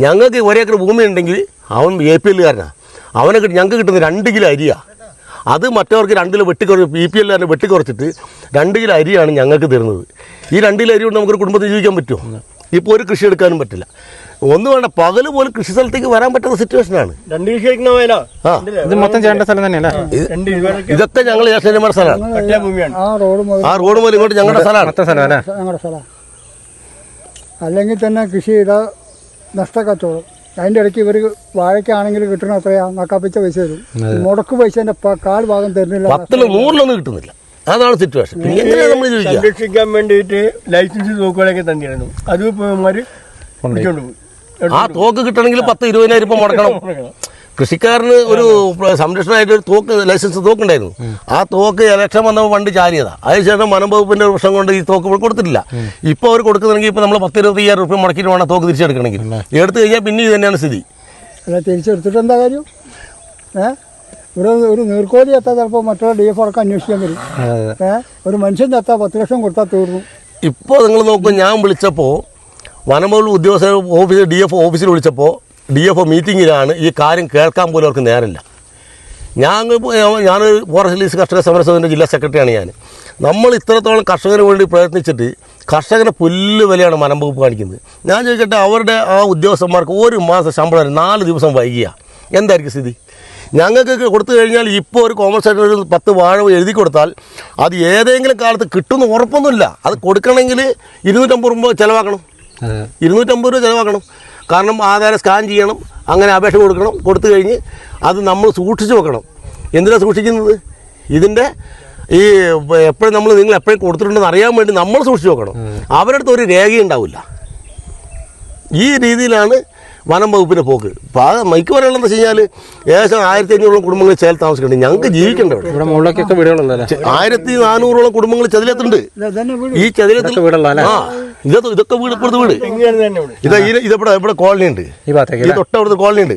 ഞങ്ങൾക്ക് ഒരേക്കർ ഭൂമി ഉണ്ടെങ്കിൽ അവൻ എ പി എല്ലുകാരനാണ് അവനെ കിട്ടി ഞങ്ങൾക്ക് കിട്ടുന്ന രണ്ട് കിലോ അരിയാ. അത് മറ്റവർക്ക് രണ്ട് കിലോ വെട്ടിക്കുറച്ച് ബി പി എല്ലാവരും വെട്ടിക്കുറച്ചിട്ട് രണ്ട് കിലോ അരിയാണ് ഞങ്ങൾക്ക് തരുന്നത്. ഈ രണ്ട് കിലോ അരി കൊണ്ട് നമുക്കൊരു കുടുംബത്തിൽ ജീവിക്കാൻ പറ്റുമോ? ഇപ്പോൾ ഒരു കൃഷി എടുക്കാനും പറ്റില്ല. ഒന്നും വേണ്ട പകൽ പോലും കൃഷി സ്ഥലത്തേക്ക് വരാൻ പറ്റുന്ന സിറ്റുവേഷനാണ് ഇതൊക്കെ ഞങ്ങൾ ഏഷ്യന്മാരുടെ സ്ഥലമാണ്. ആ റോഡ് മുതൽ ഇങ്ങോട്ട് ഞങ്ങളുടെ സ്ഥലമാണ്. അല്ലെങ്കിൽ തന്നെ കൃഷി ചെയ്താൽ നഷ്ടക്കച്ചവടം അതിന്റെ ഇടയ്ക്ക് ഇവർ വാഴയ്ക്കാണെങ്കിൽ കിട്ടണ അത്രയാ നക്കാപ്പിച്ച പൈസ തരും. മുടക്ക് പൈസേന്റെ കാൽ ഭാഗം തരുന്നില്ല. പത്തിൽ നൂറിലൊന്നും കിട്ടുന്നില്ല. അതാണ് സിറ്റുവേഷൻ സംരക്ഷിക്കാൻ വേണ്ടിയിട്ട് ലൈസൻസ് തോക്കുകളൊക്കെ തന്നെയായിരുന്നു അത് ഇപ്പോൾ ആ തോക്ക് കിട്ടണമെങ്കിൽ പത്ത് ഇരുപതിനായിരം രൂപ മുടക്കണം. കൃഷിക്കാരന് ഒരു സംരക്ഷണമായിട്ട് ഒരു തോക്ക് ലൈസൻസ് തോക്കുണ്ടായിരുന്നു. ആ തോക്ക് ഇലക്ഷൻ വന്നപ്പോൾ വണ്ടി ചാരിയതാ. അതിനുശേഷം വനം വകുപ്പിന്റെ ഒരു പ്രശ്നം കൊണ്ട് ഈ തോക്ക് കൊടുത്തിട്ടില്ല. ഇപ്പോൾ അവർ കൊടുക്കുന്നെങ്കിൽ ഇപ്പോൾ നമ്മൾ പത്ത് ഇരുപത്തി അയ്യായിരം റുപ്യ മുടക്കിയിട്ട് വേണം തോക്ക് തിരിച്ചെടുക്കണമെങ്കിൽ. എടുത്തു കഴിഞ്ഞാൽ പിന്നെ ഇത് തന്നെയാണ് സ്ഥിതി. തിരിച്ചെടുത്തിട്ട് എന്താ കാര്യം? ഇവിടെ ഒരു നീർക്കോലി എത്താൻ ചിലപ്പോൾ മറ്റുള്ള ഡി എഫ് ഒക്കെ അന്വേഷിക്കാൻ വരും. ഒരു മനുഷ്യൻ എത്താ പത്ത് ലക്ഷം കൊടുത്താൽ തീർന്നു. ഇപ്പോൾ നിങ്ങൾ നോക്കും ഞാൻ വിളിച്ചപ്പോൾ വനംവകുപ്പ് ഉദ്യോഗസ്ഥ ഓഫീസ് ഡി എഫ് ഓഫീസിൽ വിളിച്ചപ്പോൾ ഡി എഫ് ഒ മീറ്റിങ്ങിലാണ് ഈ കാര്യം കേൾക്കാൻ പോലും അവർക്ക് നേരമില്ല. ഞാൻ ഞാൻ ഫോറസ്റ്റ് ലീസ് കർഷക സമരസമിതിന്റെ ജില്ലാ സെക്രട്ടറിയാണ് ഞാൻ നമ്മൾ ഇത്രത്തോളം കർഷകന് വേണ്ടി പ്രയത്നിച്ചിട്ട് കർഷകന് പുല്ല് വിലയാണ് വനം വകുപ്പ് കാണിക്കുന്നത്. ഞാൻ ചോദിക്കട്ടെ അവരുടെ ആ ഉദ്യോഗസ്ഥന്മാർക്ക് ഒരു മാസം ശമ്പളം നാല് ദിവസം വൈകിയ. എന്തായിരിക്കും സ്ഥിതി? ഞങ്ങൾക്ക് കൊടുത്തു കഴിഞ്ഞാൽ ഇപ്പോൾ ഒരു കോമേഴ്സ് സെക്രട്ടറി ഒരു പത്ത് വാഴ എഴുതി കൊടുത്താൽ അത് ഏതെങ്കിലും കാലത്ത് കിട്ടുമെന്ന് ഉറപ്പൊന്നുമില്ല. അത് കൊടുക്കണമെങ്കിൽ ഇരുന്നൂറ്റമ്പത് രൂപ ചിലവാക്കണം. ഇരുന്നൂറ്റമ്പത് രൂപ ചിലവാക്കണം. കാരണം ആധാരം സ്കാൻ ചെയ്യണം അങ്ങനെ അപേക്ഷ കൊടുക്കണം കൊടുത്തു കഴിഞ്ഞ് അത് നമ്മൾ സൂക്ഷിച്ചു വെക്കണം. എന്തിനാണ് സൂക്ഷിക്കുന്നത്? ഇതിന്റെ ഈ എപ്പോഴും നമ്മൾ നിങ്ങൾ എപ്പോഴും കൊടുത്തിട്ടുണ്ടെന്ന് അറിയാൻ വേണ്ടി നമ്മൾ സൂക്ഷിച്ചു വെക്കണം. അവരുടെ അടുത്ത് ഒരു രേഖയുണ്ടാവില്ല ഈ രീതിയിലാണ് വനം വകുപ്പിന്റെ പോക്ക്. അപ്പോൾ അത് മൈക്ക് പറയാനുള്ളത് വെച്ച് കഴിഞ്ഞാൽ ഏകദേശം ആയിരത്തി അഞ്ഞൂറോളം കുടുംബങ്ങൾ ചേൽ താമസിക്കുന്നുണ്ട്. ഞങ്ങൾക്ക് ജീവിക്കേണ്ട ഇവിടെ ഇവിടെ മുകളിലേക്കൊക്കെ വീടുകളുള്ളല്ലേ ആയിരത്തി നാനൂറോളം കുടുംബങ്ങൾ ചതിലെത്തുണ്ട് വീട്. ഈ ചതിലത്തിൽ വീടുള്ള ആ ഇതൊക്കെ ഇതൊക്കെ വീട് ഇപ്പുറത്ത് വീട്. ഇവിടെ ഇതാ ഈ ഇതിവിടെ ഇവിടെ കോളനി ഉണ്ട്. ഈ തൊട്ടവിടുത്തെ കോളനി ഉണ്ട്.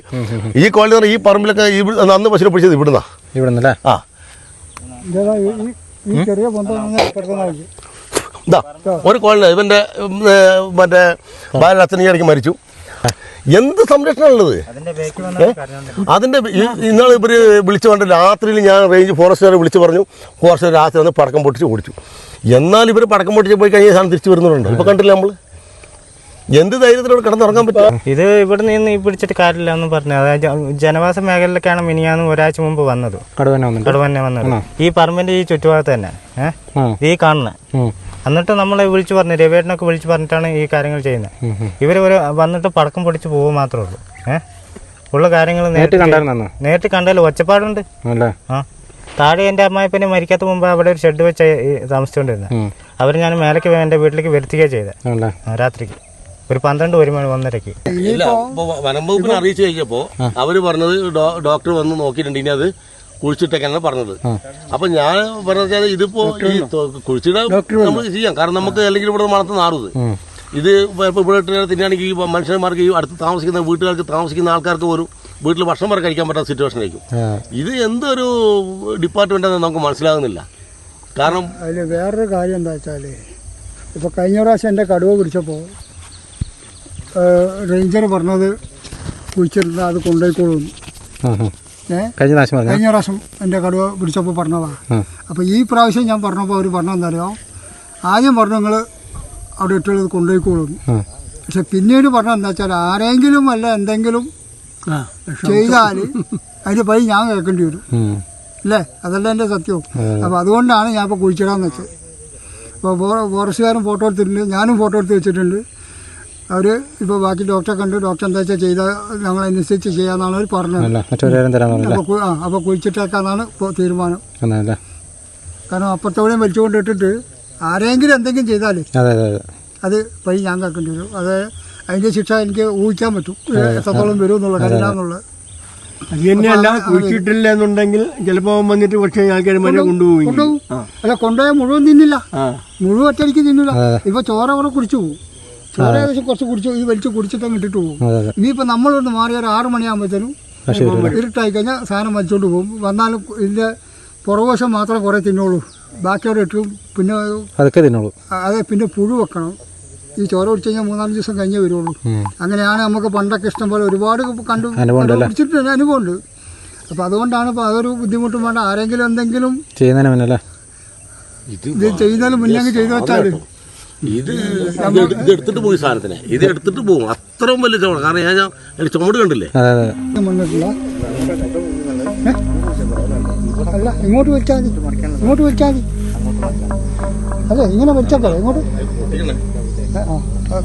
ഈ കോളനി എന്ന് പറഞ്ഞാൽ ഈ പറമ്പിലൊക്കെ ഈ ഇവിടെ- അന്ന് പശുവിനെ പിടിച്ചത് ഇവിടുന്നാ. ഇവിടെ ആ. ഇതാ ഇതാ ഒരു കോളനി ഇവന്റെ മറ്റേ ഇടയ്ക്ക് മരിച്ചു. എന്ത് സംരക്ഷണമുള്ളത് അതിന്റെ ഇന്നാൾ ഇവർ വിളിച്ചു കൊണ്ട് രാത്രിയിൽ ഞാൻ റേഞ്ച് ഫോറസ്റ്റുകാരെ വിളിച്ചു പറഞ്ഞു. ഫോറസ്റ്റുകാർ രാത്രി വന്ന് പടക്കം പൊട്ടിച്ച് ഓടിച്ചു. എന്നാൽ ഇവർ പടക്കം പൊട്ടിച്ച് പോയി കഴിഞ്ഞ സാധനം തിരിച്ചു വരുന്നവരുണ്ട്? ഇപ്പൊ കണ്ടില്ല നമ്മൾ എന്ത് ധൈര്യത്തിലൂടെ കിടന്നുറങ്ങാൻ പറ്റും? ഇത് ഇവിടെ നിന്ന് ഈ പിടിച്ചിട്ട് കാര്യമില്ല എന്ന് പറഞ്ഞു. അതായത് ജനവാസ മേഖലയിലേക്കാണ് മിനിയാന്ന് ഒരാഴ്ച മുമ്പ് വന്നത്. കടുവന്നെ വന്നത്. ഈ പറമ്പിന്റെ ഈ ചുറ്റുഭാഗത്ത് തന്നെ. ഏഹ് ഈ കാണുന്നത്. എന്നിട്ട് നമ്മളെ വിളിച്ചു പറഞ്ഞു രവേട്ടനൊക്കെ വിളിച്ചു പറഞ്ഞിട്ടാണ് ഈ കാര്യങ്ങൾ ചെയ്യുന്നത് ഇവർ ഒരു വന്നിട്ട് പടക്കം പൊടിച്ച് പോകുക മാത്രമേ ഉള്ളൂ. ഏഹ് ഉള്ള കാര്യങ്ങൾ നേരിട്ട് കണ്ടായിരുന്നു നേരിട്ട് കണ്ടാലും ഒച്ചപ്പാടുണ്ട്. അല്ലേ. ആ. താഴെ എന്റെ അമ്മായിപ്പനെ മരിക്കാത്ത മുമ്പ് അവിടെ ഒരു ഷെഡ് വെച്ച് താമസിച്ചുകൊണ്ടിരുന്നത് അവർ അവർ ഞാൻ മേലേക്ക് എന്റെ വീട്ടിലേക്ക് വരുത്തുകയാണ് ചെയ്തത് ആ, രാത്രിക്ക്. ഒരു പന്ത്രണ്ട് ഒരു മണി ഒന്നരക്ക്. ഇല്ല ഇപ്പൊ വനം വകുപ്പിനെ അറിയിച്ചു കഴിഞ്ഞപ്പോ അവർ പറഞ്ഞത് ഡോ- ഡോക്ടർ വന്ന് നോക്കിയിട്ടുണ്ട്. ഇനി അത് കുഴിച്ചിട്ടൊക്കെയാണ് പറഞ്ഞത്. അപ്പൊ ഞാൻ പറഞ്ഞാൽ ഇതിപ്പോ ഈ തൊ- കുഴിച്ചിട നമുക്ക് ചെയ്യാം. കാരണം നമുക്ക് അല്ലെങ്കിൽ ഇവിടെ മണത്ത് നാറുത് ഇത് ഇപ്പൊ ഇവിടെ ഇട്ട് തിന്നാണെങ്കിൽ ഈ മനുഷ്യന്മാർക്ക് ഈ അടുത്ത് താമസിക്കുന്ന വീട്ടുകാർക്ക് താമസിക്കുന്ന ആൾക്കാർക്ക് ഒരു വീട്ടിൽ ഭക്ഷണം വരെ കഴിക്കാൻ പറ്റാത്ത സിറ്റുവേഷൻ ആയിരിക്കും. ഇത് എന്തൊരു ഡിപ്പാർട്ട്മെന്റ് നമുക്ക് മനസ്സിലാകുന്നില്ല. കാരണം അതിൽ വേറൊരു കാര്യം എന്താ വെച്ചാൽ ഇപ്പോൾ കഴിഞ്ഞ പ്രാവശ്യം എന്റെ കടുവ പിടിച്ചപ്പോൾ റേഞ്ചർ പറഞ്ഞത് കുഴിച്ചിട്ടുണ്ട് അത് കൊണ്ടുപോയിക്കോളും. കഴിഞ്ഞ പ്രാവശ്യം പറഞ്ഞു? കഴിഞ്ഞ പ്രാവശ്യം എന്റെ കടുവ പിടിച്ചപ്പോൾ പറഞ്ഞതാണ്. അപ്പോൾ ഈ പ്രാവശ്യം ഞാൻ പറഞ്ഞപ്പോൾ അവർ പറഞ്ഞതെന്താ അറിയോ ആദ്യം പറഞ്ഞു നിങ്ങൾ അവിടെ ഇട്ടുള്ളത് കൊണ്ടുപോയിക്കോളും. പക്ഷെ പിന്നീട് പറഞ്ഞത് എന്താ വെച്ചാൽ ആരെങ്കിലും അല്ല എന്തെങ്കിലും ചെയ്താൽ അതിന്റെ പൈ ഞാൻ കേൾക്കേണ്ടി വരും. അല്ലേ? അതല്ല എന്റെ സത്യവും അപ്പോൾ അതുകൊണ്ടാണ് ഞാൻ ഇപ്പോൾ കുഴിച്ചിടാന്ന് വെച്ചത്. അപ്പോൾ ഫോറസ്റ്റുകാരും ഫോട്ടോ എടുത്തിട്ടുണ്ട് ഞാനും ഫോട്ടോ എടുത്ത് വെച്ചിട്ടുണ്ട്. അവർ ഇപ്പോൾ ബാക്കി ഡോക്ടറെ കണ്ടു. ഡോക്ടർ എന്താ വെച്ചാൽ ചെയ്താൽ ഞങ്ങളനുസരിച്ച് ചെയ്യാമെന്നാണ് അവർ പറഞ്ഞത്. അപ്പോൾ ആ അപ്പോൾ കുഴിച്ചിട്ടേക്കാന്നാണ് ഇപ്പോൾ തീരുമാനം. എന്നല്ലേ കാരണം അപ്പുറത്തോടെയും വലിച്ചു കൊണ്ടിട്ടിട്ട് ആരെങ്കിലും എന്തെങ്കിലും ചെയ്താൽ അതെ അതെ അതെ. അത് പൈ ഞാൻ കേൾക്കേണ്ടി വരും. അത് അതിന്റെ ശിക്ഷ എനിക്ക് ഊഹിക്കാൻ പറ്റും. എത്രത്തോളം വരും എന്നുള്ള കാര്യമില്ല എന്നുള്ളത് അത്. തന്നെയല്ല കുഴിച്ചിട്ടില്ല എന്നുണ്ടെങ്കിൽ ചിലപ്പോൾ വന്നിട്ട് പക്ഷേ ആൾക്കാർ മരം കൊണ്ടുപോകും. അല്ല കൊണ്ടുപോയാൽ മുഴുവൻ തിന്നില്ല. മുഴുവൻ ഒറ്റയടിക്ക് തിന്നില്ല. ഇപ്പൊ ചോര അവിടെ കുടിച്ചു പോകും ചോര ഏകദേശം കുറച്ച് കുടിച്ചു ഈ വലിച്ചു കുടിച്ചിട്ട് അങ്ങ് ഇട്ടിട്ട് പോകും. ഇനിയിപ്പോൾ നമ്മളിവിടെ മാറി ഒരു ആറ് മണിയാകുമ്പോഴത്തേനും ഇരുട്ടായി കഴിഞ്ഞാൽ സാധനം വലിച്ചോണ്ട് പോകും. വന്നാലും ഇതിന്റെ പുറകോശം മാത്രമേ കുറേ തിന്നുള്ളൂ ബാക്കിയോടെ ഇട്ടും പിന്നെ അതൊക്കെ തിന്നോളൂ. അതെ പിന്നെ പുഴു വെക്കണം. ഈ ചോര കുടിച്ചു കഴിഞ്ഞാൽ മൂന്നാൽ ദിവസം കഴിഞ്ഞേ വരുള്ളൂ. അങ്ങനെയാണ് നമുക്ക് പണ്ടൊക്കെ ഇഷ്ടം പോലെ ഒരുപാട് കണ്ടു? കുടിച്ചിട്ടുണ്ട്. അനുഭവമുണ്ട്. അപ്പോൾ അതുകൊണ്ടാണ് ഇപ്പൊ അതൊരു ബുദ്ധിമുട്ടും വേണ്ട. ആരെങ്കിലും എന്തെങ്കിലും ചെയ്യുന്നതിന് മുന്നല്ലേ? ഇത് ചെയ്യുന്നതിന് മുന്നേ ചെയ്തു വെച്ചാൽ ഇത് ഇത് എടുത്തിട്ട് പോയി സാധനത്തിനെ. ഇത് എടുത്തിട്ട് പോകും. അത്രയും വലിയ ചുമട്. കാരണം ഞാൻ ഞാൻ അതിന്റെ ചുമട് കണ്ടില്ലേ? അല്ല ഇങ്ങോട്ട് വെച്ചാൽ മതി. ഇങ്ങോട്ട് വെച്ചാൽ മതി. അതെ ഇങ്ങനെ വെച്ചാൽ ഇങ്ങോട്ട്.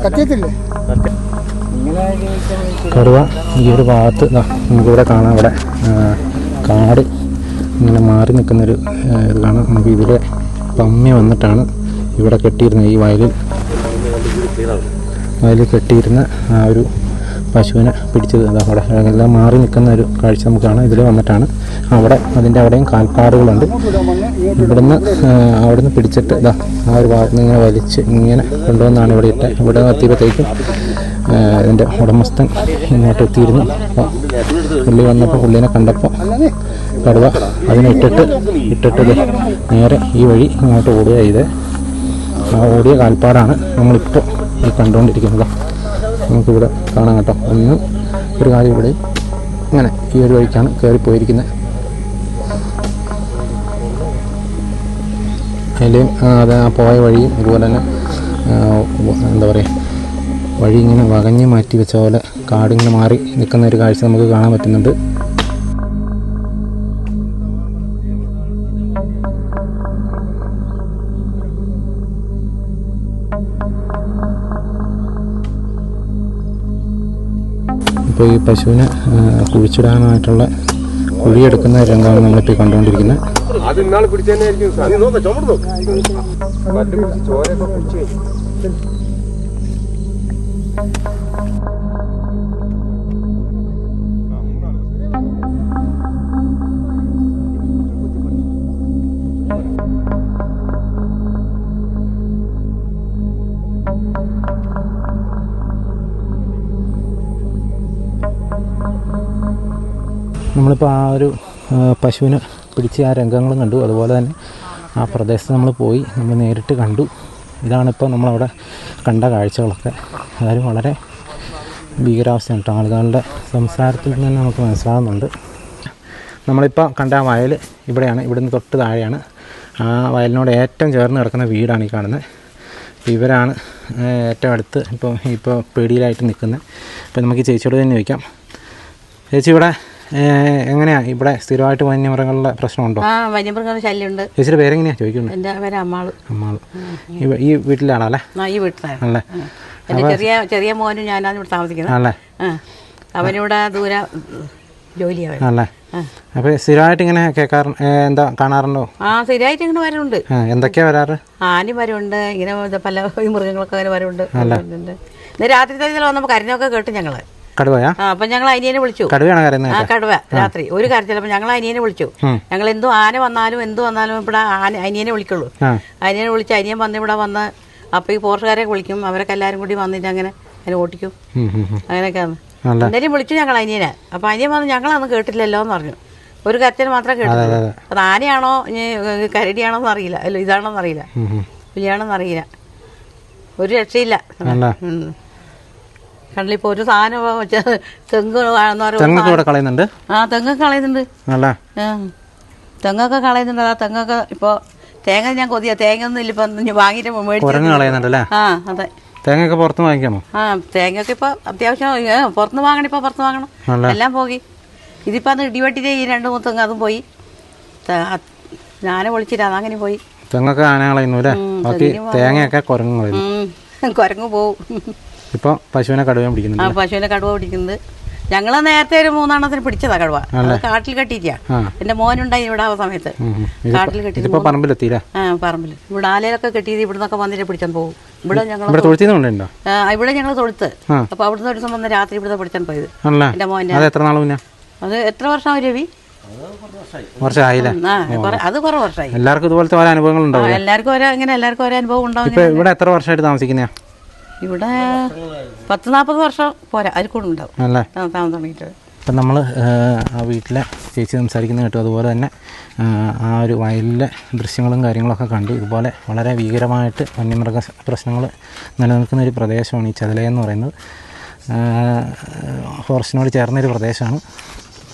കത്തിയത്തില്ലേ? കടുവ ഈ ഒരു ഭാഗത്ത് ദാ നമുക്കിവിടെ കാണാം ഇവിടെ. കാട് ഇങ്ങനെ മാറി നിൽക്കുന്നൊരു ഇത് കാണാം. നമുക്ക് ഇതിലെ പമ്മി വന്നിട്ടാണ് ഇവിടെ കെട്ടിയിരുന്ന ഈ വയലിൽ വയലിൽ കെട്ടിയിരുന്ന ആ ഒരു പശുവിനെ പിടിച്ചത്. അവിടെ എല്ലാം മാറി നിൽക്കുന്ന ഒരു കാഴ്ച നമുക്ക് കാണാം ഇതിൽ വന്നിട്ടാണ്. അവിടെ അതിന്റെ അവിടെയും കാൽപ്പാടുകളുണ്ട്. ഇവിടുന്ന് അവിടുന്ന് പിടിച്ചിട്ട് ഇതാ ആ ഒരു ഭാഗത്ത് ഇങ്ങനെ വലിച്ച് ഇങ്ങനെ കൊണ്ടുവന്നാണ് ഇവിടെ ഇട്ട് ഇവിടെ എത്തിയപ്പോഴത്തേക്കും ഇതിന്റെ ഉടമസ്ഥൻ ഇങ്ങോട്ട് എത്തിയിരുന്നു. അപ്പോൾ പുള്ളി വന്നപ്പോൾ പുള്ളിനെ കണ്ടപ്പോൾ കടുവ അതിനെ ഇട്ടിട്ട് ഇട്ടിട്ട് നേരെ ഈ വഴി ഇങ്ങോട്ട് ഓടുക ചെയ്ത്. ഓടിയ കാൽപ്പാടാണ് നമ്മളിപ്പോൾ ഈ കണ്ടുകൊണ്ടിരിക്കുന്നത് നമുക്കിവിടെ കാണാം കേട്ടോ. ഒന്ന് ഒരു കാര്യം ഇവിടെ ഇങ്ങനെ ഈ ഒരു വഴിക്കാണ് കയറിപ്പോയിരിക്കുന്നത് അതിലെയും അത് ആ പോയ വഴിയും അതുപോലെ തന്നെ എന്താ പറയുക വഴി ഇങ്ങനെ വകഞ്ഞ് മാറ്റി വെച്ച പോലെ കാടിങ്ങനെ മാറി നിൽക്കുന്ന ഒരു കാഴ്ച നമുക്ക് കാണാൻ പറ്റുന്നുണ്ട്. ഇപ്പോൾ ഈ പശുവിനെ കുഴിച്ചിടാനായിട്ടുള്ള കുഴിയെടുക്കുന്ന രംഗമാണ് നമ്മളിപ്പോൾ കണ്ടുകൊണ്ടിരിക്കുന്നത്. അത് ഇന്നാൾ ചോരൊക്കെ പിടിച്ച്. നമ്മളിപ്പോൾ ആ ഒരു പശുവിനെ പിടിച്ച് ആ രംഗങ്ങളും കണ്ടു. അതുപോലെ തന്നെ ആ പ്രദേശത്ത് നമ്മൾ പോയി നമ്മൾ നേരിട്ട് കണ്ടു. ഇതാണിപ്പോൾ നമ്മളവിടെ കണ്ട കാഴ്ചകളൊക്കെ. അതായത് വളരെ ഭീകരാവസ്ഥയാണ് കേട്ടോ. ആളുകളുടെ സംസാരത്തിൽ തന്നെ നമുക്ക് മനസ്സിലാകുന്നുണ്ട് നമ്മളിപ്പോൾ കണ്ട ആ വയൽ ഇവിടെയാണ്. ഇവിടുന്ന് തൊട്ട് താഴെയാണ്. ആ വയലിനോട് ഏറ്റവും ചേർന്ന് കിടക്കുന്ന വീടാണ് ഈ കാണുന്നത് ഇവരാണ് ഏറ്റവും അടുത്ത് ഇപ്പോൾ ഇപ്പോൾ പേടിയിലായിട്ട് നിൽക്കുന്നത് അപ്പോൾ നമുക്ക് ചേച്ചിയോട് തന്നെ ചോദിക്കാം. ചേച്ചി ഇവിടെ എങ്ങനെയാണ് ഇവിടെ സ്ഥിരമായിട്ട് വന്യമൃഗങ്ങളുടെ പ്രശ്നമുണ്ടോ? ആ വന്യമൃഗങ്ങളുടെ ശല്യമുണ്ട്. ചേച്ചിയുടെ പേരെങ്ങനെയാ ചോദിക്കുന്നത്? എന്റെ പേര് അമ്മാൾ. അമ്മാൾ. ഈ- വീട്ടിലാണോ അല്ലേ? ആ ഈ വീട്ടിലാണ്. അല്ലേ? എന്റെ ചെറിയ ചെറിയ മോനും ഞാനാണ് ഇവിടെ താമസിക്കുന്നത്. അല്ലേ? അവനിവിടെ ദൂരെ ജോലിയാണ്. അല്ലേ? അപ്പോൾ സ്ഥിരമായിട്ട് ഇങ്ങനെ കേൾക്കാറ് എന്താ കാണാറുണ്ടോ? ആ ശരിയായിട്ട് ഇങ്ങനെ വരണ്ട് എന്തൊക്കെയാ വരാറ്? ആന വരവുണ്ട് ഇങ്ങനെ പല മൃഗങ്ങളൊക്കെ അങ്ങനെ വരവുണ്ട്. രാത്രി തന്നെ വന്നപ്പോൾ കരഞ്ഞൊക്കെ കേട്ടു ഞങ്ങൾ. കടുവയാ? ആ ഞങ്ങൾ അനിയനെ വിളിച്ചു. കടുവയാണ് കരയുന്നത് ആ കടുവ രാത്രി. ഒരു കരച്ചിലപ്പോൾ ഞങ്ങൾ അനിയനെ വിളിച്ചു. ഞങ്ങൾ എന്തു ആന വന്നാലും എന്ത് വന്നാലും ഇവിടെ ആന അനിയനെ വിളിക്കുള്ളൂ. അനിയനെ വിളിച്ച് അനിയൻ വന്ന് ഇവിടെ വന്ന് അപ്പൊ ഈ പോർച്ചുകാരെ വിളിക്കും. അവരൊക്കെ എല്ലാരും കൂടി വന്നിട്ട് അങ്ങനെ അതിനെ ഓട്ടിക്കും. അങ്ങനെയൊക്കെയാണ്. എന്തായാലും വിളിച്ചു ഞങ്ങൾ അനിയനെ. അപ്പൊ അനിയൻ വന്ന് ഞങ്ങളന്ന് കേട്ടില്ലല്ലോ എന്ന് പറഞ്ഞു. ഒരു കരച്ചിൽ മാത്രമേ കേട്ടുള്ളൂ അത് ആനയാണോ കരടിയാണോ എന്ന് അറിയില്ല. അല്ല ഇതാണോ എന്നറിയില്ല ഉം. അറിയില്ല. ഒരു രക്ഷയില്ല. അല്ല ഉം. ഒരു സാധനം തെങ്ങ് തെങ്ങൊക്കെ ഇവിടെ കളയുന്നുണ്ട്? ആ തെങ്ങൊക്കെ കളയുന്നുണ്ട്. അല്ല. തെങ്ങൊക്കെ കളയുന്നുണ്ട്. ആ തെങ്ങൊക്കെ ഇപ്പൊ തേങ്ങ ഞാൻ കൊതിയാ. തേങ്ങ ഒന്നും ഇല്ല ഇപ്പം വാങ്ങിയിട്ട് മേടിച്ചു ആ അതെ. തേങ്ങയൊക്കെ പുറത്ത് വാങ്ങിക്കാമോ? ആ തേങ്ങയൊക്കെ ഇപ്പൊ അത്യാവശ്യം പുറത്ത് പുറത്തുനിന്ന് വാങ്ങണം ഇപ്പൊ പുറത്ത് വാങ്ങണം. എല്ലാം പോയി ഇതിപ്പോ അന്ന് ഇടിവെട്ടിന്റെ ഈ രണ്ട് മൂന്ന് തെങ്ങ് അതും പോയി. അത് ഞാനെ വിളിച്ചില്ല അതങ്ങനെ പോയി. തെങ്ങൊക്കെ ആന കളയുന്നു അല്ലേ? ബാക്കി തേങ്ങയൊക്കെ കുരങ്ങ് കളയുന്നു. ഉം. കുരങ്ങ് പോവും. ഇപ്പോൾ പശുവിനെ കടുവ ആ പിടിക്കുന്നുണ്ട് പശുവിനെ കടുവ പിടിക്കുന്നത്. ഞങ്ങൾ നേരത്തെ ഒരു മൂന്നെണ്ണത്തിന് പിടിച്ചതാ കടുവ. അത് കാട്ടിൽ കെട്ടിയിട്ടാ എന്റെ മോനുണ്ടായി ഇവിടെ ആ സമയത്ത്. കാട്ടിൽ കെട്ടി ഇതിപ്പോ ആ പറമ്പിൽ ഇവിടെ ആലയിലൊക്കെ കെട്ടിയത് ഇവിടുന്നൊക്കെ വന്നിട്ട് പിടിച്ചാൻ പോകും. ഇവിടെ ഞങ്ങൾ ഇവിടെ ഞങ്ങൾ തൊഴുത്ത്. അപ്പൊ അവിടുന്ന് ഒരു ദിവസം വന്ന് രാത്രി ഇവിടെ പിടിച്ചാൻ പോയത്. എന്റെ മോനെ. എത്ര നാൾ മുന്നേ? അത് എത്ര വർഷം രവി? അത് ആ കുറെ- വർഷമായി എല്ലാവർക്കും ഇതുപോലത്തെ പല അനുഭവങ്ങൾ ആ, ഉണ്ടാവും എല്ലാവർക്കും ഓരോ ഇങ്ങനെ എല്ലാവർക്കും ഓരോ അനുഭവം ഉണ്ടാവും ഇവിടെ എത്ര വർഷമായിട്ട് താമസിക്കുന്നയാ? ഇവിടെ പത്ത് നാൽപ്പത് വർഷം പോരാ. അതിൽ കൂടെ ഉണ്ടാവും. അല്ലേ? താമസം തുടങ്ങിയിട്ട് ഇപ്പം നമ്മൾ ആ വീട്ടിലെ ചേച്ചി സംസാരിക്കുന്ന കേട്ടു. അതുപോലെ തന്നെ ആ, ഒരു വയലിലെ ദൃശ്യങ്ങളും കാര്യങ്ങളൊക്കെ കണ്ടു. ഇതുപോലെ വളരെ ഭീകരമായിട്ട് വന്യമൃഗ പ്രശ്നങ്ങൾ നിലനിൽക്കുന്ന ഒരു പ്രദേശമാണ് ഈ ചെതല എന്ന് പറയുന്നത്. ഫോറസ്റ്റിനോട് ചേർന്നൊരു പ്രദേശമാണ്.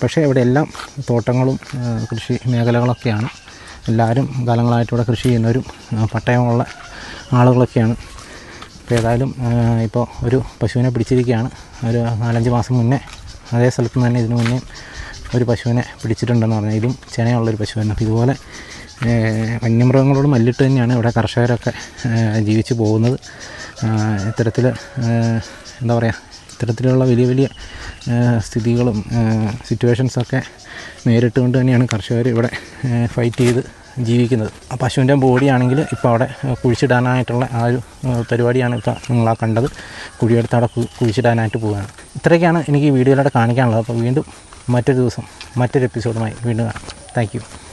പക്ഷേ ഇവിടെ എല്ലാം തോട്ടങ്ങളും കൃഷി മേഖലകളൊക്കെയാണ്. എല്ലാവരും കാലങ്ങളായിട്ട് ഇവിടെ കൃഷി ചെയ്യുന്നവരും പട്ടയമുള്ള ആളുകളൊക്കെയാണ്. ഏതായാലും ഇപ്പോൾ ഒരു പശുവിനെ പിടിച്ചിരിക്കുകയാണ്. ഒരു നാലഞ്ച് മാസം മുന്നേ അതേ സ്ഥലത്ത് നിന്ന് തന്നെ ഇതിനു മുന്നേ ഒരു പശുവിനെ പിടിച്ചിട്ടുണ്ടെന്ന് പറഞ്ഞാൽ ഇതും ചെനയുള്ളൊരു പശുവായിരുന്നു അപ്പോൾ ഇതുപോലെ വന്യമൃഗങ്ങളോട് മല്ലിട്ട് തന്നെയാണ് ഇവിടെ കർഷകരൊക്കെ ജീവിച്ചു പോകുന്നത്. ഇത്തരത്തിൽ എന്താ പറയുക ഇത്തരത്തിലുള്ള വലിയ വലിയ സ്ഥിതികളും സിറ്റുവേഷൻസൊക്കെ നേരിട്ടുകൊണ്ട് തന്നെയാണ് കർഷകർ ഇവിടെ ഫൈറ്റ് ചെയ്ത് ജീവിക്കുന്നത്. ആ പശുവിന്റെ ബോഡിയാണെങ്കിൽ ഇപ്പോൾ അവിടെ കുഴിച്ചിടാനായിട്ടുള്ള ആ ഒരു പരിപാടിയാണ് ഇപ്പോൾ നിങ്ങളാ കണ്ടത്. കുഴിയെടുത്ത് അവിടെ കുഴിച്ചിടാനായിട്ട് പോവുകയാണ്. ഇത്രയൊക്കെയാണ് എനിക്ക് ഈ വീഡിയോയിലൂടെ കാണിക്കാനുള്ളത്. അപ്പോൾ വീണ്ടും മറ്റൊരു ദിവസം മറ്റൊരു എപ്പിസോഡുമായി വീണ്ടും കാണാം. താങ്ക്